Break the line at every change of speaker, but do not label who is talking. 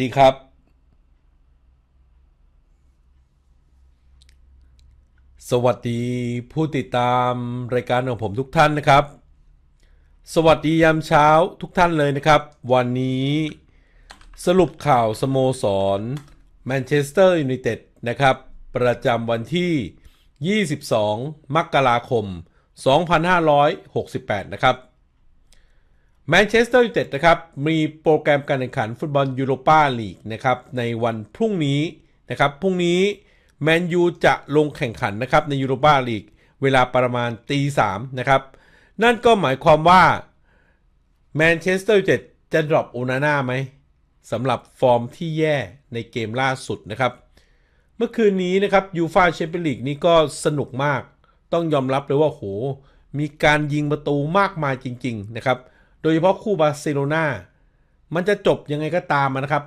ดีครับ สวัสดีผู้ติดตามรายการของผมทุกท่านนะครับ สวัสดียามเช้าทุกท่านเลยนะครับ วันนี้สรุปข่าวสโมสรแมนเชสเตอร์ยูไนเต็ดนะครับ ประจำวันที่ 22 มกราคม 2568 นะครับ แมนเชสเตอร์ยูไนเต็ดนะครับมีโปรแกรมการแข่งขันฟุตบอลยูโรปาลีกนะครับในวันพรุ่งนี้นะครับพรุ่งนี้แมนยูจะลงแข่งขันนะครับในยูโรปาลีกเวลาประมาณตีสามนะครับนั่นก็หมายความว่าแมนเชสเตอร์ยูไนเต็ดจะดรอปโอนาน่าไหมสำหรับฟอร์มที่แย่ในเกมล่าสุดนะครับ เมื่อคืนนี้นะครับยูฟาแชมเปี้ยนลีกนี่ก็สนุกมาก ต้องยอมรับเลยว่าโห มีการยิงประตูมากมายจริง ๆ นะครับ โดยเฉพาะคู่บาร์เซโลนามันจะจบยังไงก็ตามนะครับ